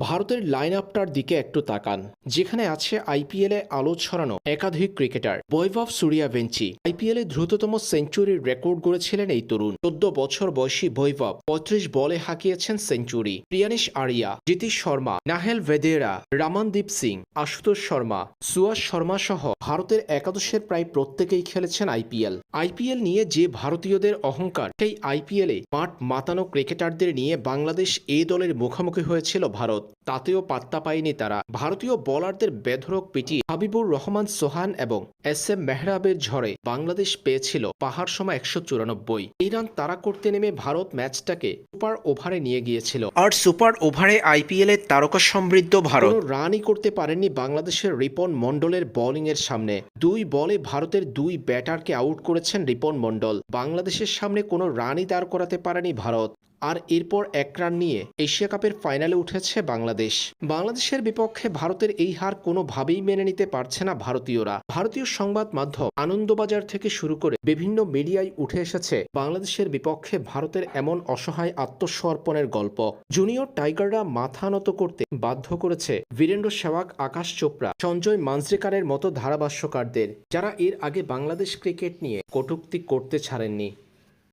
ভারতের লাইন আপটার দিকে একটু তাকান, যেখানে আছে আইপিএলে আলো ছড়ানো একাধিক ক্রিকেটার বৈভব সূর্যাভেঞ্চি আইপিএলে দ্রুততম সেঞ্চুরির রেকর্ড গড়েছিলেন এই তরুণ। চোদ্দ বছর বয়সী বৈভব পঁয়ত্রিশ বলে হাঁকিয়েছেন সেঞ্চুরি প্রিয়ানিশ আরিয়া জিতিশ শর্মা, নাহেল ভেদেরা, রামানদীপ সিং, আশুতোষ শর্মা সুয়াস শর্মা সহ ভারতের একাদশের প্রায় প্রত্যেকেই খেলেছেন আইপিএল আইপিএল নিয়ে যে ভারতীয়দের অহংকার, সেই আইপিএলে মাঠ মাতানো ক্রিকেটারদের নিয়ে বাংলাদেশ এ দলের মুখোমুখি হয়েছিল ভারত। তাতেও পাত্তা পায়নি তারা। ভারতীয় বোলারদের বেধরক পিটিয়ে হাবিবুর রহমান সোহান এবং এস এম মেহরাবের ঝড়ে বাংলাদেশ পেয়েছিল পাহাড় সময় একশো চুরানব্বই। এই রান তারা করতে নেমে ভারত ম্যাচটাকে সুপার ওভারে নিয়ে গিয়েছিল। আর সুপার ওভারে আইপিএল এর তারকা সমৃদ্ধ ভারত। রানই করতে পারেননি বাংলাদেশের রিপন মন্ডলের বোলিং এর সামনে। দুই বলে ভারতের দুই ব্যাটারকে আউট করেছেন রিপন মন্ডল বাংলাদেশের সামনে কোনো রানই দাঁড় করাতে পারেনি ভারত। আর এরপর এক রান নিয়ে এশিয়া কাপের ফাইনালে উঠেছে বাংলাদেশ। বাংলাদেশের বিপক্ষে ভারতের এই হার কোনোভাবেই মেনে নিতে পারছে না ভারতীয়রা। ভারতীয় সংবাদ মাধ্যম আনন্দবাজার থেকে শুরু করে বিভিন্ন মিডিয়ায় উঠে এসেছে বাংলাদেশের বিপক্ষে ভারতের এমন অসহায় আত্মসমর্পণের গল্প। জুনিয়র টাইগাররা মাথা নত করতে বাধ্য করেছে বীরেন্দ্র সেওয়াগ আকাশ চোপড়া, সঞ্জয় মানজরেকারের মতো ধারাভাষ্যকারদের, যারা এর আগে বাংলাদেশ ক্রিকেট নিয়ে কটূক্তি করতে ছাড়েননি।